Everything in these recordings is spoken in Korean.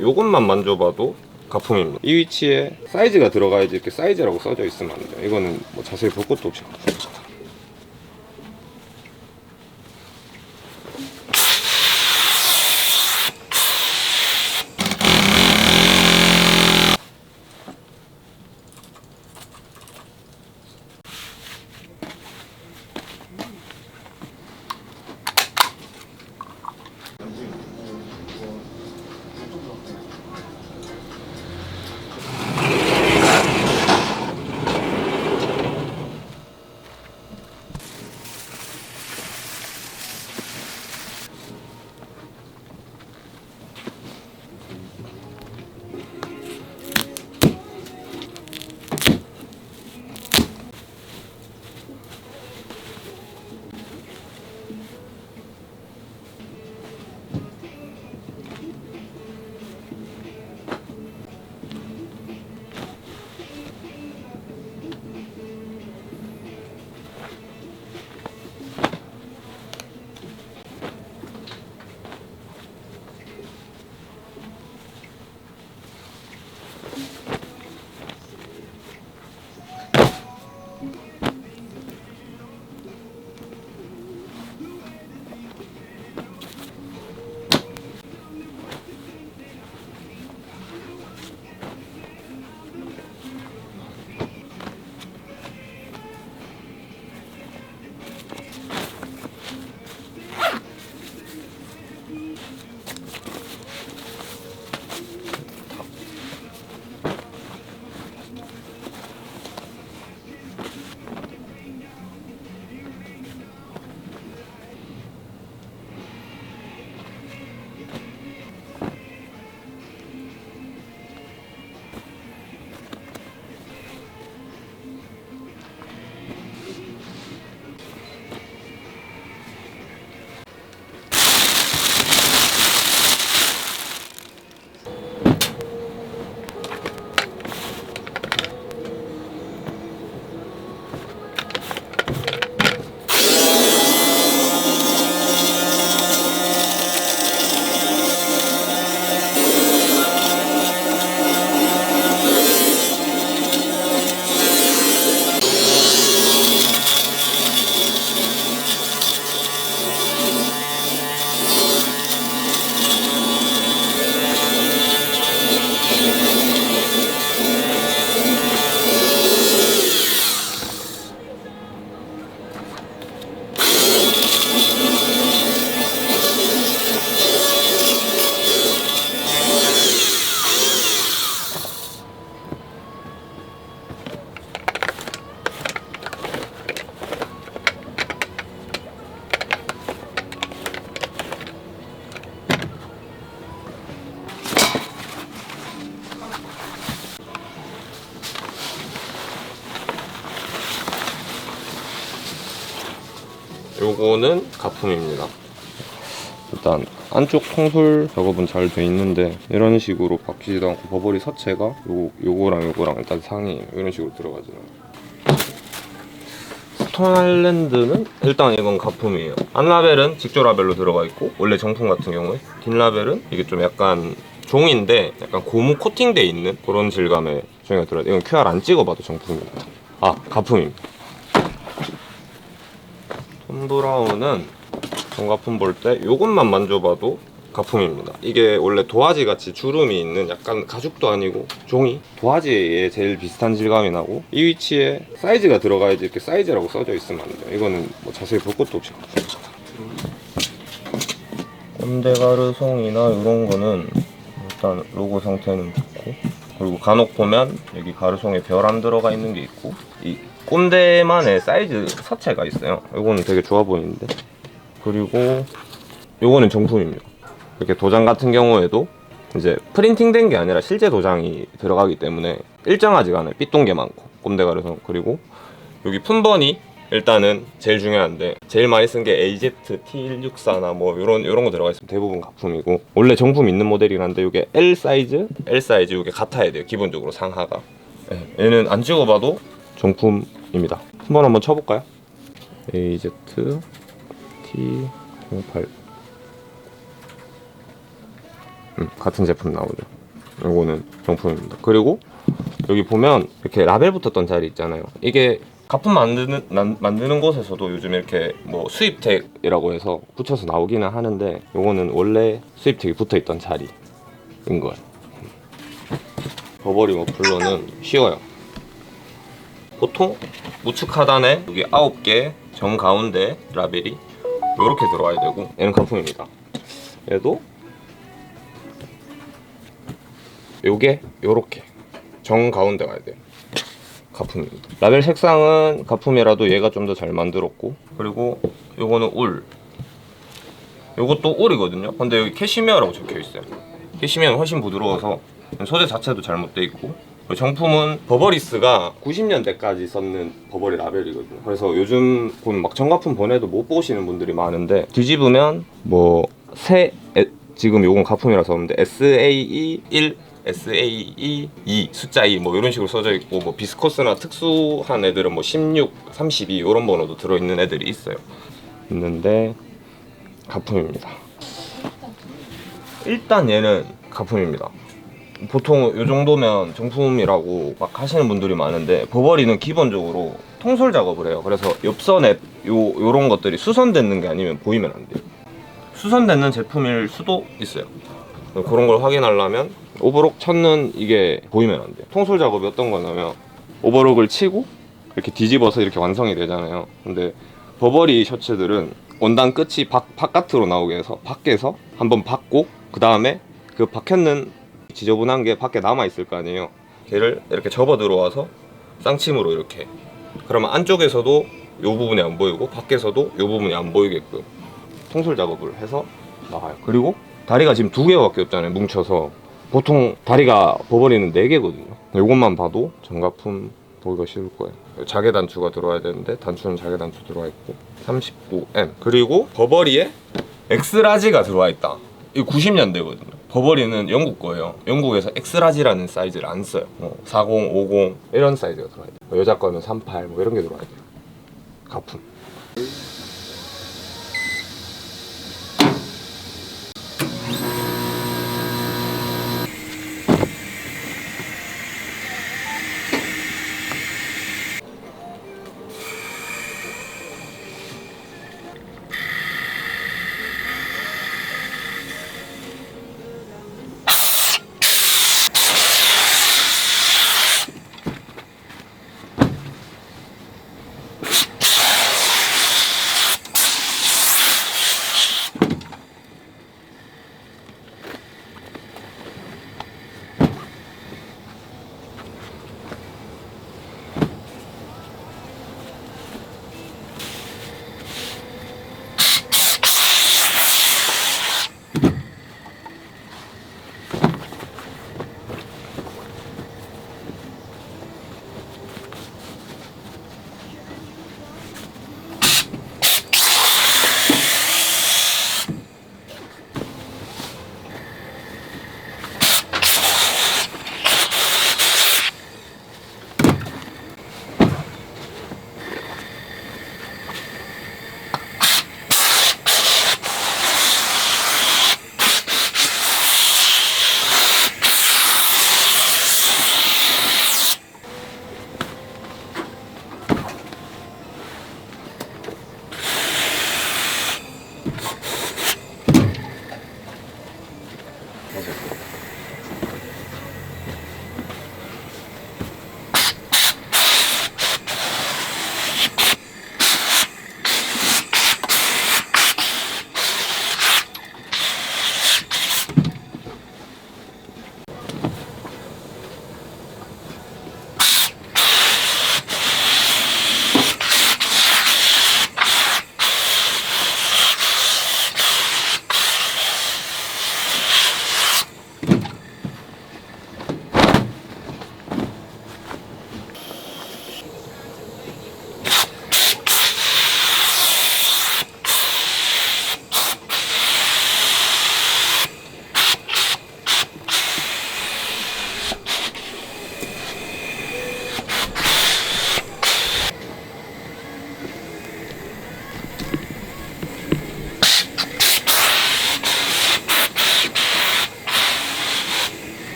요것만 만져봐도 가품입니다. 이 위치에 사이즈가 들어가야지 이렇게 사이즈라고 써져 있으면 안 돼요. 이거는 뭐 자세히 볼 것도 없이 요거는 가품입니다. 일단 안쪽 콩솔 작업은 잘 돼 있는데 이런 식으로 바뀌지도 않고 버버리 서체가 요, 요거랑 요거랑 일단 상이 이런 식으로 들어가잖아요. 스톤 아일랜드는 일단 이건 가품이에요. 안라벨은 직조 라벨로 들어가 있고 원래 정품 같은 경우에 뒷라벨은 이게 좀 약간 종인데 약간 고무 코팅돼 있는 그런 질감의 종이가 들어요. 이건 QR 안 찍어봐도 정품입니다. 아 가품입니다. 톤 브라운은 정가품 볼 때 이것만 만져봐도 가품입니다. 이게 원래 도화지 같이 주름이 있는 약간 가죽도 아니고 종이 도화지에 제일 비슷한 질감이 나고 이 위치에 사이즈가 들어가야지 이렇게 사이즈라고 써져 있으면 안 돼요. 이거는 뭐 자세히 볼 것도 없이. 꼰대가르송이나 이런 거는 일단 로고 상태는 좋고 그리고 간혹 보면 여기 가르송에 별 안 들어가 있는 게 있고 이 꼰대만의 사이즈 사체가 있어요. 이거는 되게 좋아 보이는데 그리고 요거는 정품입니다. 이렇게 도장 같은 경우에도 이제 프린팅된 게 아니라 실제 도장이 들어가기 때문에 일정하지가 않아요. 삐뚤 게 많고 꼼데가르송 그리고 여기 품번이 일단은 제일 중요한데 제일 많이 쓴 게 AZ T164나 뭐 요런 요런 거 들어가 있으면 대부분 가품이고 원래 정품 있는 모델이긴 한데 이게 L 사이즈, L 사이즈 이게 같아야 돼요. 기본적으로 상하가. 예, 얘는 안 찍어봐도 정품 입니다. 품번 한번 쳐볼까요? AZ T08 음, 같은 제품 나오죠. 요거는 정품입니다. 그리고 여기 보면 이렇게 라벨 붙었던 자리 있잖아요. 이게 가품 만드는 난- 만드는 곳에서도 요즘 이렇게 뭐 수입택이라고 해서 붙여서 나오기는 하는데 요거는 원래 수입택이 붙어 있던 자리인 거예요. 버버리 머플러는 쉬워요. 보통 우측 하단에 여기 9개 정 가운데 라벨이 이렇게 들어와야 되고 얘는 가품입니다. 얘도 요게 요렇게 정 가운데 와야 돼요. 가품입니다. 라벨 색상은 가품이라도 얘가 좀 더 잘 만들었고 그리고 요거는 울 요것도 울이거든요. 근데 여기 캐시미어라고 적혀 있어요. 캐시미어는 훨씬 부드러워서 소재 자체도 잘못돼 있고 정품은 버버리스가 90년대까지 썼는 버버리 라벨이거든요. 그래서 요즘 보면 막 정가품 보내도 못 보시는 분들이 많은데 뒤집으면 뭐새 지금 요건 가품이라서 없는데 SAE 1 SAE 2 숫자 2 뭐 이런 식으로 써져 있고 뭐 비스코스나 특수한 애들은 뭐 16, 32 이런 번호도 들어 있는 애들이 있어요. 있는데 가품입니다. 일단 얘는 가품입니다. 보통 요 정도면 정품이라고 막 하시는 분들이 많은데 버버리는 기본적으로 통솔 작업을 해요. 그래서 옆선에 요 요런 것들이 수선되는 게 아니면 보이면 안 돼요. 수선되는 제품일 수도 있어요. 그런 걸 확인하려면 오버록 쳤는 이게 보이면 안 돼요. 통솔 작업이 어떤 거냐면 오버록을 치고 이렇게 뒤집어서 이렇게 완성이 되잖아요. 근데 버버리 셔츠들은 원단 끝이 바, 바깥으로 나오게 해서 밖에서 한번 박고 그 다음에 그 박혔는 지저분한 게 밖에 남아 있을 거 아니에요. 걔를 이렇게 접어 들어와서 쌍침으로 이렇게 그러면 안쪽에서도 요 부분이 안 보이고 밖에서도 요 부분이 안 보이게끔 통솔 작업을 해서 나가요. 그리고 다리가 지금 두 개밖에 없잖아요. 뭉쳐서 보통 다리가 버버리는 네 개거든요. 이것만 봐도 장가품 보기가 쉬울 거예요. 자개 단추가 들어와야 되는데 단추는 자개 단추 들어와 있고 39M 그리고 버버리에 엑스라지가 들어와 있다. 이 90년대거든요. 버버리는 영국 거예요. 영국에서 엑스라지라는 사이즈를 안 써요. 뭐 40, 50 이런 사이즈가 들어와야 돼요. 뭐 여자 거는 38 뭐 이런 게 들어와야 돼요. 가품.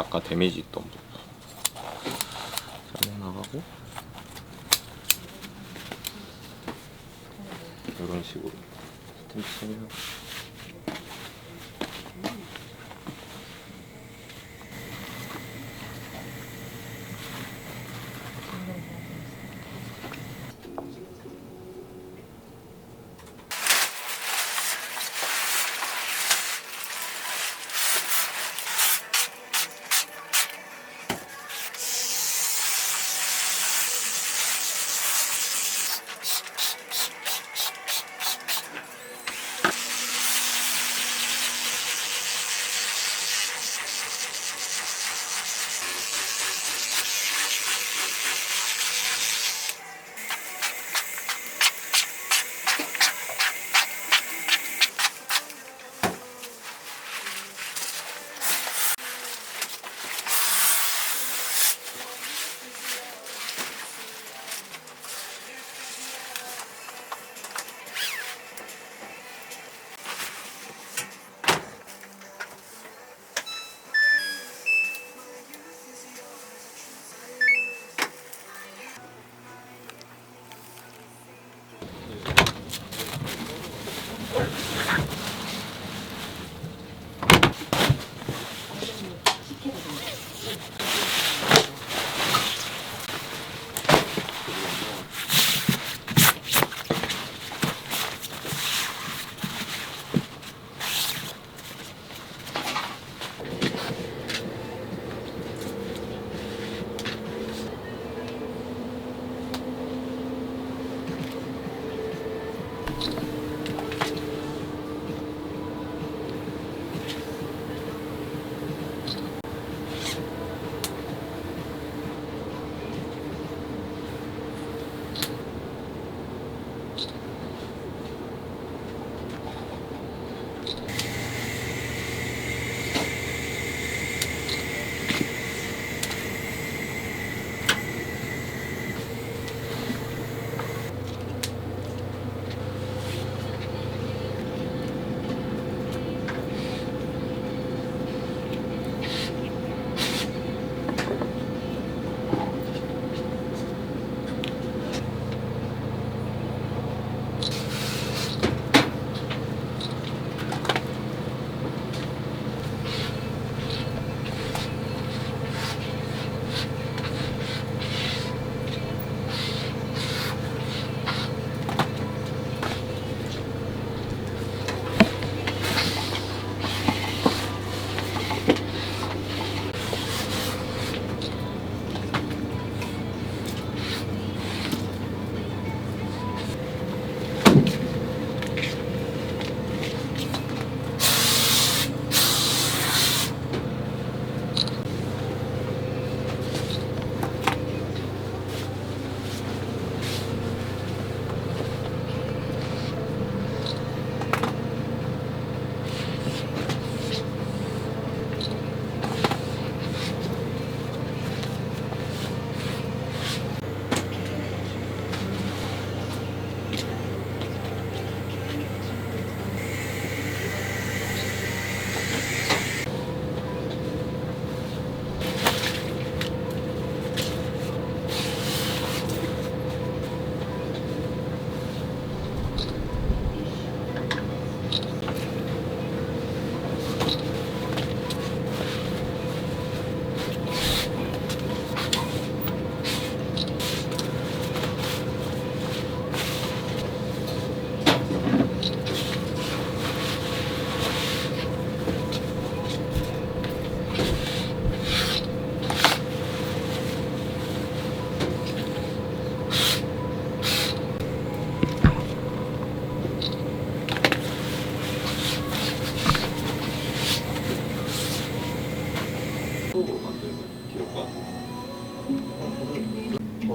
아까 데미지 있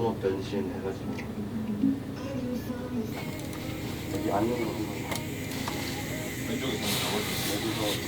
잘못 변신 해가지고. 여기 앉는 거 한번 왼쪽에 좀 여기서 나와서